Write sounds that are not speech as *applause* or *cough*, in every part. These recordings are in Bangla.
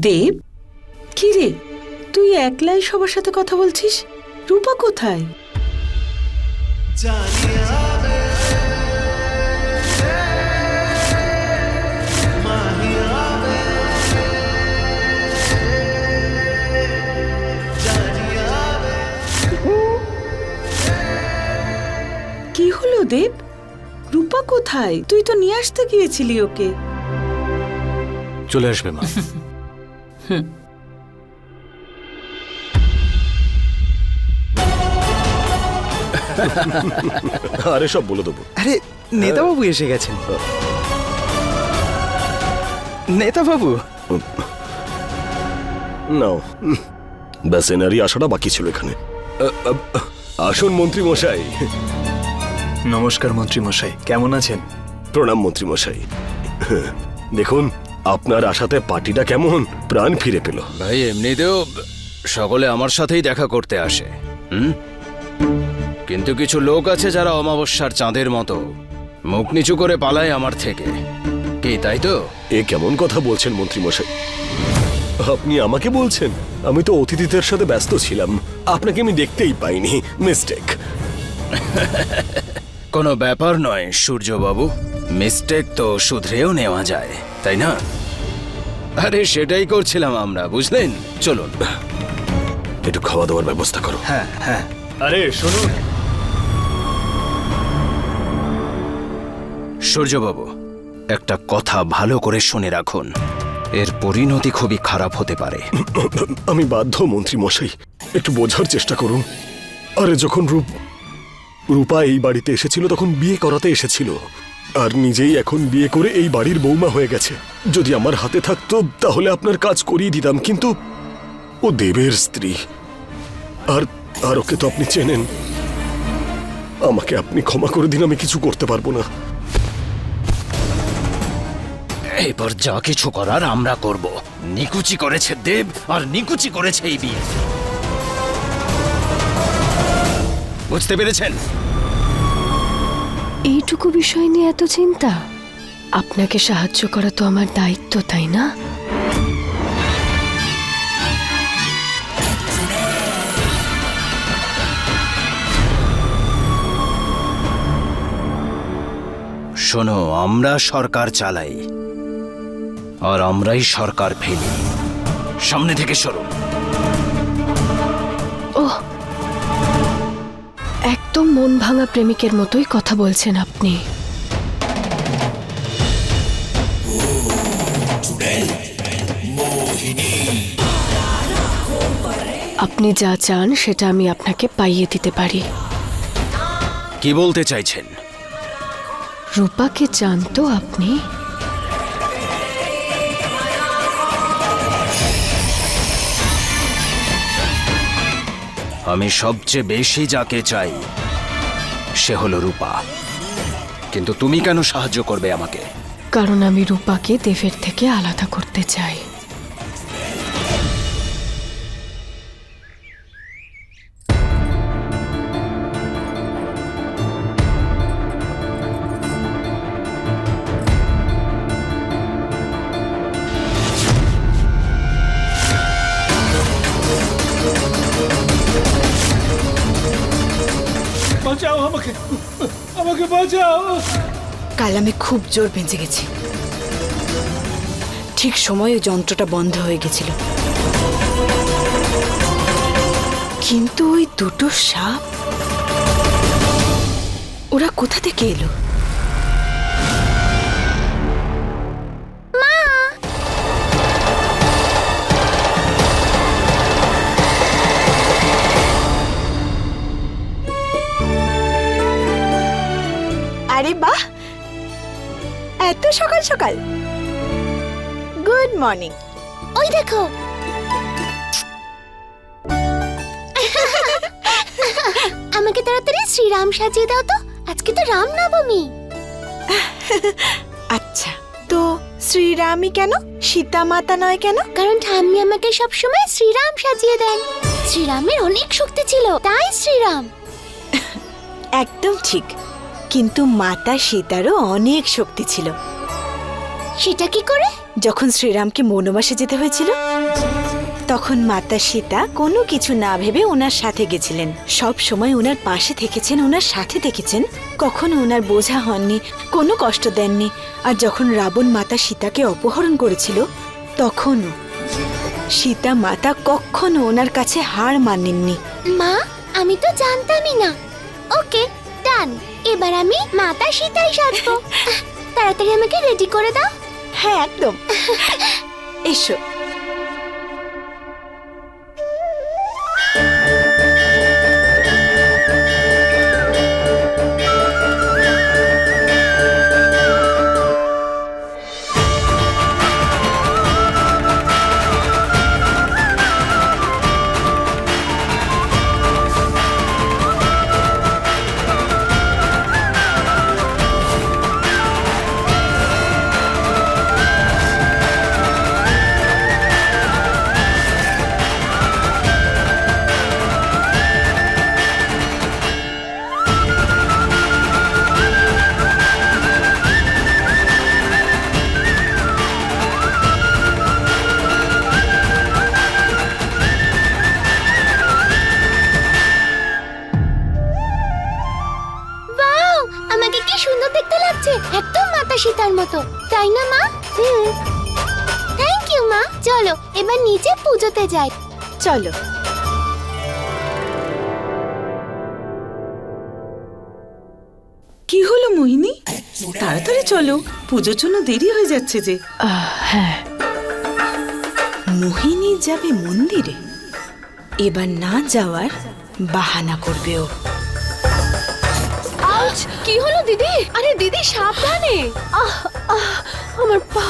দেব? কি রে তুই একলাই সবার সাথে কথা বলছিস? রূপা কোথায়? কি হলো দেব? রূপা কোথায়? তুই তো নিয়ে আসতে গিয়েছিলি ওকে। চলে আসবে মা। *laughs* আরে সব বলে দেবো। আরে নেতাবাবু এসে গেছেন। নেতাবাবু? নাও। ব্যাস এনারই আসাটা বাকি ছিল এখানে। আসুন মন্ত্রী মশাই নমস্কার মন্ত্রী মশাই কেমন আছেন? প্রণাম মন্ত্রী মশাই দেখুন আপনার আশাতে পার্টিটা কেমন? প্রাণ ফিরে পেল। ভাই এমনিতেও সকলে আমার সাথেই দেখা করতে আসে হুম? কিন্তু কিছু লোক আছে যারা অমাবস্যার চাঁদের মতো মুখ নিচু করে পালায় আমার থেকে। কি তাই তো? এ কেমন কথা বলছেন মন্ত্রী মশাই আপনি আমাকে বলছেন? আমি তো অতিথিদের সাথে ব্যস্ত ছিলাম। আপনাকে আমি দেখতেই পাইনি। মিস্টেক। কোনো ব্যাপার নয় সূর্যবাবু। মিস্টেক তো শুধরেও নেওয়া যায় তাই না? আরে সেটাই করছিলাম আমরা বুঝলেন? চলুন। একটু খাওয়া দাওয়ার ব্যবস্থা করো। হ্যাঁ হ্যাঁ। আরে শুনুন সূর্যবাবু একটা কথা ভালো করে শুনে রাখুন। এর পরিণতি খুবই খারাপ হতে পারে। আমি বাধ্য মন্ত্রী মশাই একটু বোঝার চেষ্টা করুন। আরে যখন রূপ রূপা এই বাড়িতে এসেছিল তখন বিয়ে করাতে এসেছিল। আর নিজেই এখন বিয়ে করে এই বাড়ির বৌমা হয়ে গেছে। যদি আমার হাতে থাকতো, তাহলে আপনার কাজ করিয়ে দিতাম, কিন্তু ও দেবের স্ত্রী। আর আর ওকে তো আপনি চেনেন। আমাকে আপনি ক্ষমা করে দিন, আমি কিছু করতে পারব না। এবার যা কিছু করার আমরা করব। নিকুচি করেছে দেব, আর নিকুচি করেছে এই বিয়ে। বুঝতে পেরেছেন? এইটুকু বিষয় নিয়ে এত চিন্তা? আপনাকে সাহায্য করা তো আমার দায়িত্ব, তাই না? শোনো, আমরা সরকার চালাই। আর আমরাই সরকার ফেলি। সামনে থেকে সরো একদম মন ভাঙা প্রেমিকের মতোই কথা বলছেন আপনি। আপনি যা চান সেটা আমি আপনাকে পাইয়ে দিতে পারি। কি বলতে চাইছেন? রূপাকে চান তো আপনি। আমি সবচেয়ে বেশি যাকে চাই সে হলো রূপা। কিন্তু তুমি কেন সাহায্য করবে আমাকে? কারণ আমি রূপাকে দেবের থেকে আলাদা করতে চাই। আমি খুব জোর বেঁচে গেছি। ঠিক সময়ে যন্ত্রটা বন্ধ হয়ে গেছিল। কিন্তু ওই দুটো সাপ? ওরা কোথা থেকে এলো? আরে বাহ! সকাল সকাল। গুড মর্নিং ওই দেখো। আমাকে তাড়াতাড়ি শ্রীরাম সাজিয়ে দাও তো। আজকে তো রাম নবমী আচ্ছা তো শ্রীরামই কেন? সীতা মাতা নয় কেন? কারণ ঠাম্মি আমাকে সব সময় শ্রীরাম সাজিয়ে দেন। শ্রীরামের অনেক শক্তি ছিল তাই শ্রীরাম। একদম ঠিক কিন্তু মাতা সীতারও অনেক শক্তি ছিল। সেটা কি করে? যখন শ্রীরামকে বনবাসে যেতে হয়েছিল তখন মাতা সীতা কোনো কিছু না ভেবে ওনার সাথে গেছিলেন। সব সময় ওনার পাশে থেকেছেন ওনার সাথে থেকেছেন কখনো ওনার বোঝা হননি কোনো কষ্ট দেননি। আর যখন রাবণ মাতা সীতাকে অপহরণ করেছিল তখনও সীতা মাতা কখনো ওনার কাছে হার মানেননি। মা আমি তো জানতামই না। ওকে ডান এবার আমি মাতা সীতাই সাজবো। *laughs* তাড়াতাড়ি আমাকে রেডি করে দাও। হ্যাঁ একদম। এসো। পুজোতে যাই। চলো। কি হলো মোহিনী? তাড়াতাড়ি চলো। পুজোর জন্য দেরি হয়ে যাচ্ছে যে। হ্যাঁ। মোহিনী যাবে মন্দিরে। এবার না যাওয়ার বাহানা করবে ও। আউচ কি হলো দিদি? আরে দিদি সাবধানে। আহ আহ আমার পা।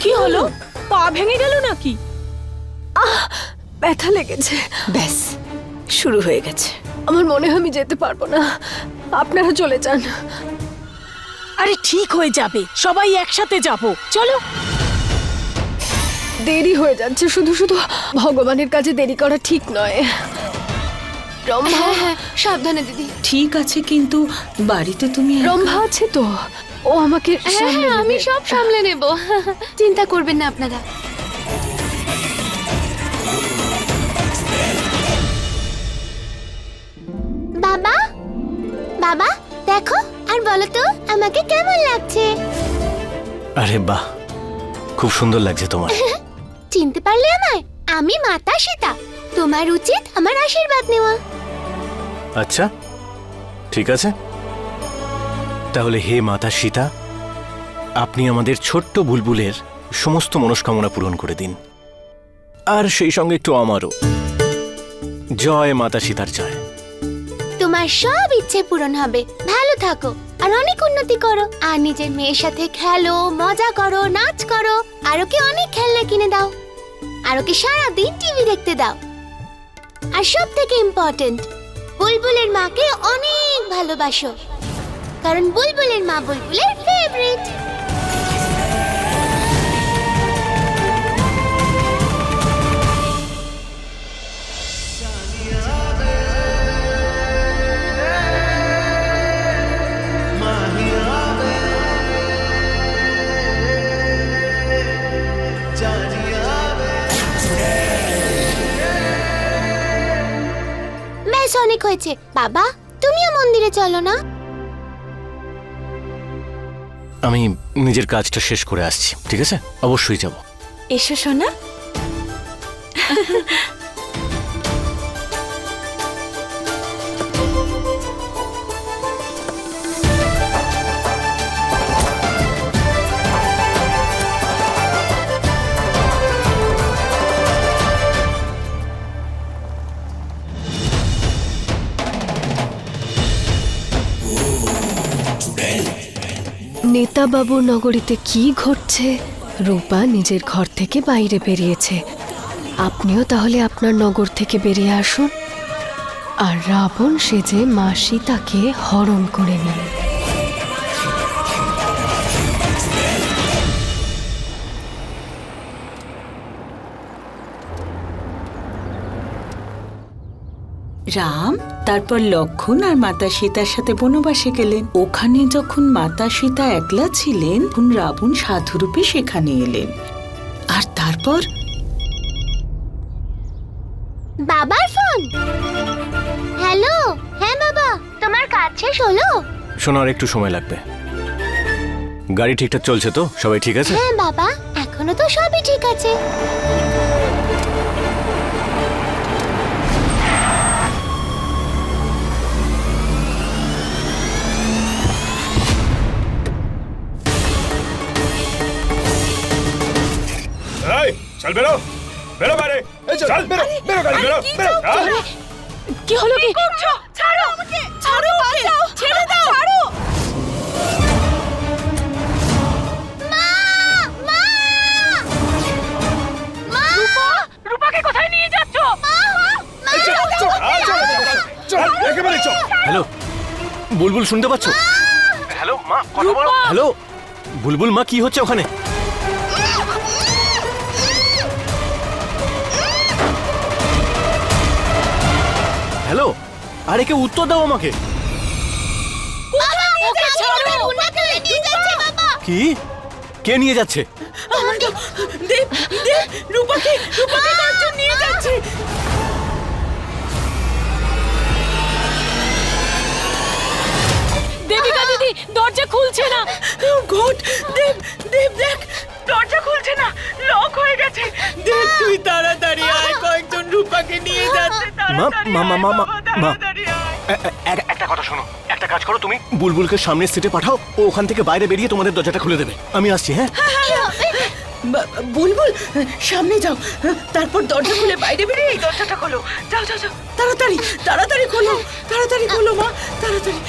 কি হলো? পা ভেঙে গেল নাকি? ব্যথা লেগেছে। ব্যাস শুরু হয়ে গেছে। আমার মনে হয় আমি যেতে পারব না। আপনারা চলে যান। আরে ঠিক হয়ে যাবে সবাই একসাথে যাব। চলো। দেরি হয়ে যাচ্ছে শুধু শুধু ভগবানের কাছে দেরি করা ঠিক নয়। রম্ভা? হ্যাঁ সাবধানে দিদি। ঠিক আছে কিন্তু বাড়িতে তুমি রম্ভা আছে তো? ও আমাকে হ্যাঁ হ্যাঁ আমি সব সামলে নেব। চিন্তা করবেন না আপনারা। আমাকে কেমন লাগছে? আরে বাহ খুব সুন্দর লাগছে তোমার। *laughs* চিনতে পারলে আমায়? আমি মাতা সীতা। তোমার উচিত আমার আশীর্বাদ নেওয়া। আচ্ছা ঠিক আছে। তাহলে হে মাতা সীতা আপনি আমাদের ছোট্ট বুলবুলের সমস্ত মনস্কামনা পূরণ করে দিন। আর সেই সঙ্গে একটু আমারও। জয় মাতা সীতার জয়। তোমার সব ইচ্ছে পূরণ হবে। ভালো থাকো। আর অনেক উন্নতি করো। আর নিজের মেয়ের সাথে খেলো, মজা করো, নাচ করো, আর ওকে অনেক খেলনা কিনে দাও। আর ওকে সারাদিন টিভি দেখতে দাও। আর সব থেকে ইম্পর্টেন্ট বুলবুলের মাকে অনেক ভালোবাসো। কারণ বুলবুলের মা বুলবুলের ফেভারিট ব্যাস অনেক হয়েছে। বাবা তুমিও মন্দিরে চলো না। আমি নিজের কাজটা শেষ করে আসছি ঠিক আছে? অবশ্যই যাব। এসো সোনা। নেতাবাবুর নগরীতে কি ঘটছে? রূপা নিজের ঘর থেকে বাইরে বেরিয়েছে। আপনিও তাহলে আপনার নগর থেকে বেরিয়ে আসুন। আর রাবণ সেজে মা সীতাকে হরণ করে নিন রাম তারপর লক্ষণ আর মাতা সীতার সাথে বনবাসে গেলেন। ওখানে যখন মাতা সীতা একলা ছিলেন তখন রাবণ সাধুরূপে সেখানে এলেন। আর তারপর? বাবার ফোন? হ্যালো হ্যাঁ বাবা তোমার কাজ শেষ হলো? শোনো আর একটু সময় লাগবে। গাড়ি ঠিকঠাক চলছে তো? সবাই ঠিক আছে? হ্যাঁ বাবা এখনও তো সবই ঠিক আছে। চল বেরো। বেরো বাইরে চল বেরো বেরো গাড়ি বেরো বেরো। চল। কি হলো কি? করছ? ছাড়ো আমাকে ছাড়ো বাঁচাও ছেড়ে দাও। ছাড়ো। হ্যালো বুলবুল শুনতে পাচ্ছ? হ্যালো মা কথা বলো। হ্যালো বুলবুল মা কি হচ্ছে ওখানে? হ্যালো? আরে কে উত্তর দাও আমাকে। কি? কে নিয়ে যাচ্ছে? দেব দেব রূপাকে রূপাকে কয়েকজন নিয়ে যাচ্ছে। দেবিকা দিদি দরজা খুলছে না। ঘট দেব দেব দেখ দরজা খুলছে না লক হয়ে গেছে। দেব তুই তাড়াতাড়ি আয় কয়েকজন রূপাকে নিয়ে যাচ্ছে তাড়াতাড়ি মা, মা, মা, মা, একটা কথা শোনো একটা কাজ করো তুমি। বুলবুলকে সামনের সিটে পাঠাও ও ওখান থেকে বাইরে বেরিয়ে তোমাদের দরজাটা খুলে দেবে। আমি আসছি হ্যাঁ? বা- বুলবুল সামনে যাও। তারপর দরজা খুলে বাইরে বেরিয়ে এই দরজাটা খোলো। যাও যাও যাও। তাড়াতাড়ি তাড়াতাড়ি খোলো তাড়াতাড়ি খোলো মা তাড়াতাড়ি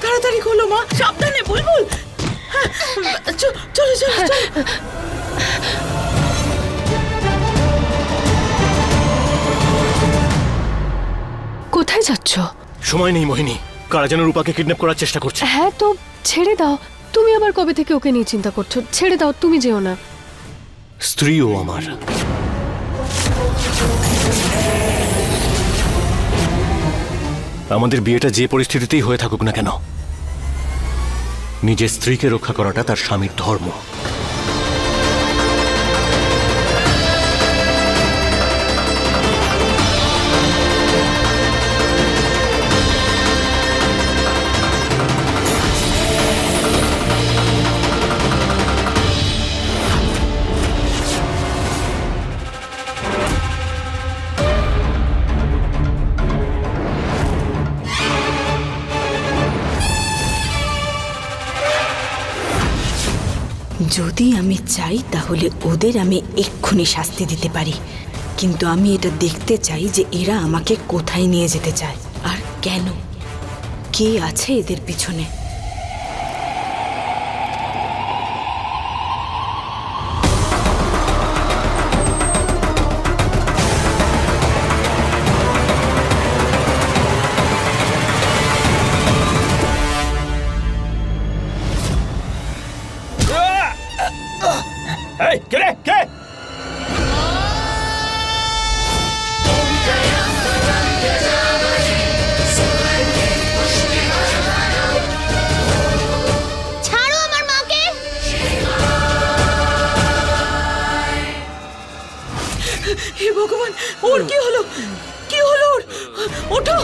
তাড়াতাড়ি খোলো মা। সাবধানে বুলবুল। হ্যাঁ, চলো চলো চলো কোথায় যাচ্ছ? সময় নেই মোহিনী। কারা যেন রূপাকে কিডন্যাপ করার চেষ্টা করছে। হ্যাঁ তো ছেড়ে দাও। তুমি আবার কবে থেকে ওকে নিয়ে চিন্তা করছ? ছেড়ে দাও তুমি যেও না। স্ত্রী ও আমার। আমাদের বিয়েটা যে পরিস্থিতিতেই হয়ে থাকুক না কেন নিজের স্ত্রীকে রক্ষা করাটা তার স্বামীর ধর্ম। চাই তাহলে ওদের আমি এক্ষুনি শাস্তি দিতে পারি। কিন্তু আমি এটা দেখতে চাই যে এরা আমাকে কোথায় নিয়ে যেতে চায়। আর কেন? কে আছে এদের পিছনে? ওর কি হলো? কি হলো ওর? ওঠো!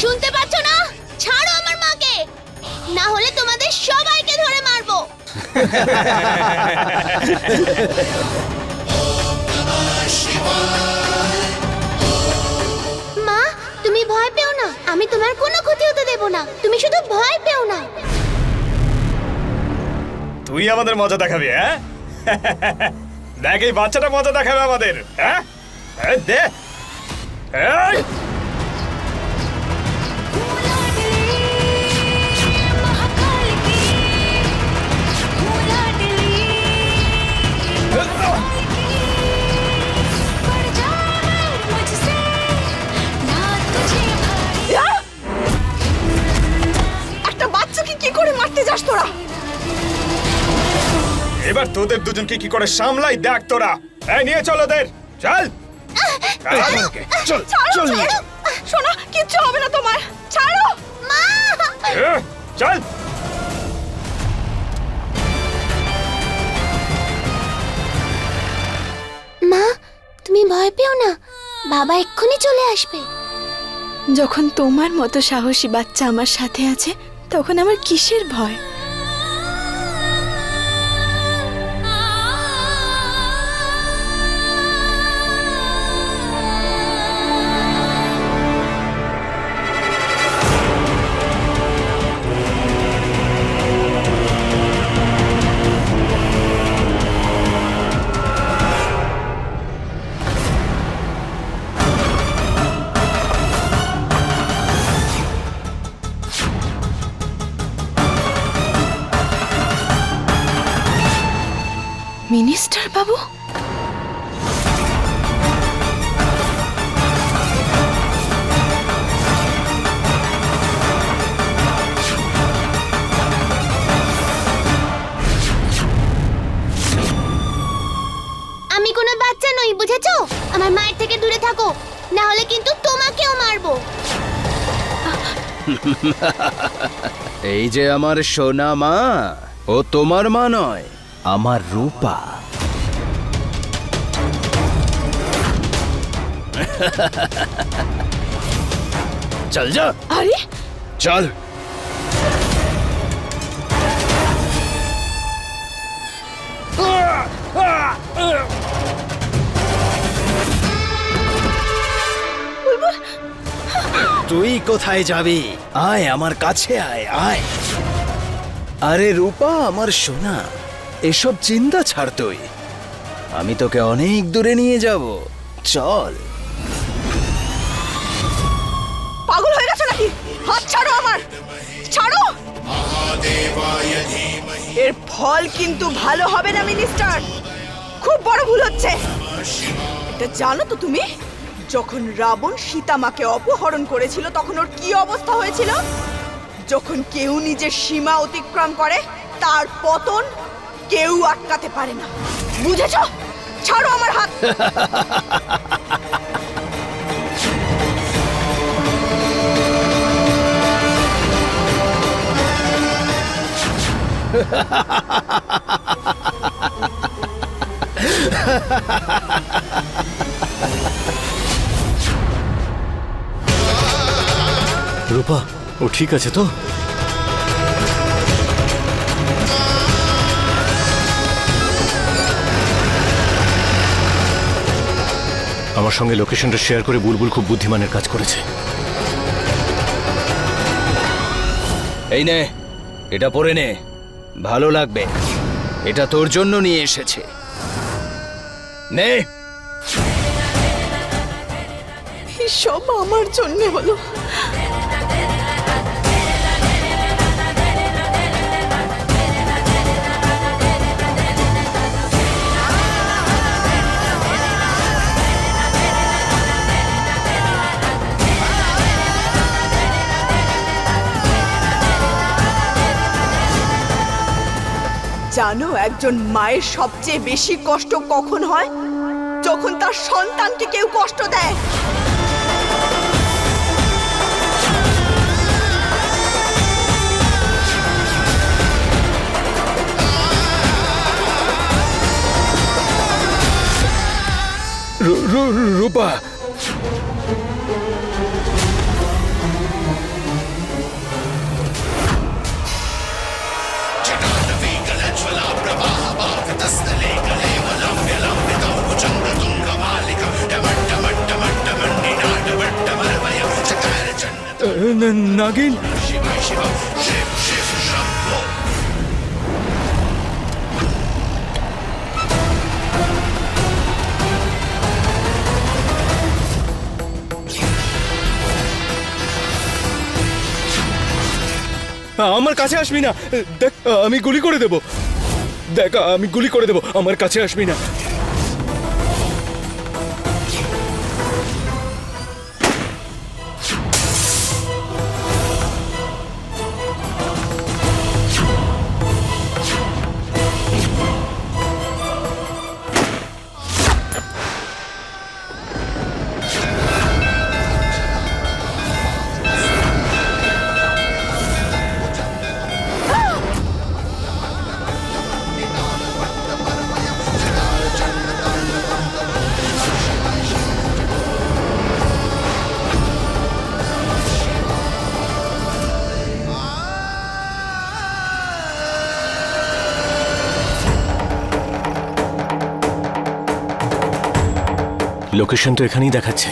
শুনতে পাচ্ছ না? ছাড়ো আমার মাকে! না হলে তোমাদের সবাইকে ধরে মারবো। *laughs* না, তুমি শুধু ভয় পেও না। তুই আমাদের মজা দেখাবি হ্যাঁ? দেখ, এই বাচ্চাটা মজা দেখাবে আমাদের হ্যাঁ? দে। করতে যাস তোরা। এবার তোদের দুজনকে কি করে সামলাই দেখ তোরা। এই নিয়ে চল ওদের। চল। চল চল শোনো কিচ্ছু হবে না তোমার। ছাড়ো। মা! চল। মা তুমি ভয় পেও না। বাবা এক্ষুনি চলে আসবে। যখন তোমার মতো সাহসী বাচ্চা আমার সাথে আছে তখন আমার কিসের ভয়? মিনিস্টার বাবু? আমি কোনো বাচ্চা নই, বুঝেছ? আমার মায়ের থেকে দূরে থাকো, না হলে কিন্তু তোমাকেও মারবো। এই যে আমার সোনা মা, ও তোমার মা নয়, আমার রূপা। চল যা। আরে! চল। তুই কোথায় যাবি? আয় আমার কাছে আয় আয়। আরে রূপা আমার সোনা এসব চিন্তা ছাড় তুই। আমি তোকে অনেক দূরে নিয়ে যাব। চল। এর ফল কিন্তু ভালো হবে না, মিনিস্টার। খুব বড় ভুল হচ্ছে। এটা জানো তো তুমি? যখন রাবণ সীতামাকে অপহরণ করেছিল, তখন ওর কি অবস্থা হয়েছিল? যখন কেউ নিজের সীমা অতিক্রম করে, তার পতন কেউ আটকাতে পারে না। বুঝেছ? ছাড়ো আমার হাত। *laughs* রূপা, ও ঠিক আছে তো? আমার সঙ্গে লোকেশনটা শেয়ার করে বুলবুল খুব বুদ্ধিমানের কাজ করেছে। এই নে, এটা পরে নে। ভালো লাগবে। এটা তোর জন্য নিয়ে এসেছে। নে। সব আমার জন্য হলো। জানো একজন মায়ের সবচেয়ে বেশি কষ্ট কখন হয়? যখন তার সন্তানকে কেউ কষ্ট দেয়। রূপা নাগিন আমার কাছে আসবি না দেখ আমি গুলি করে দেব। দেখ, আমি গুলি করে দেব। আমার কাছে আসবি না। লোকেশন তো এখানেই দেখাচ্ছে।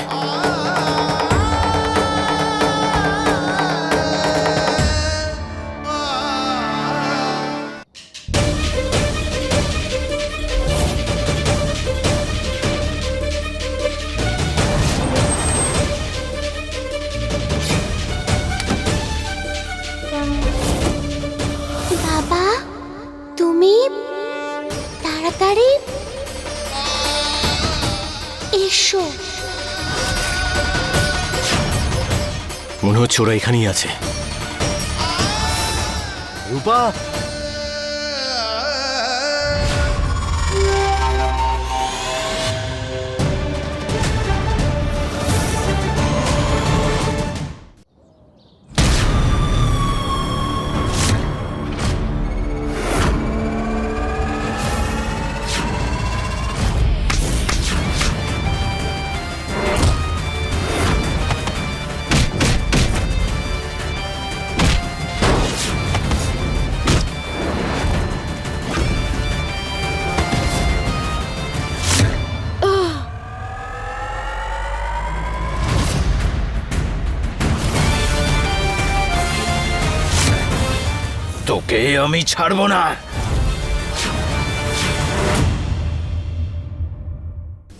ওরা এখানেই আছে। রূপা আমি ছাড়বো না।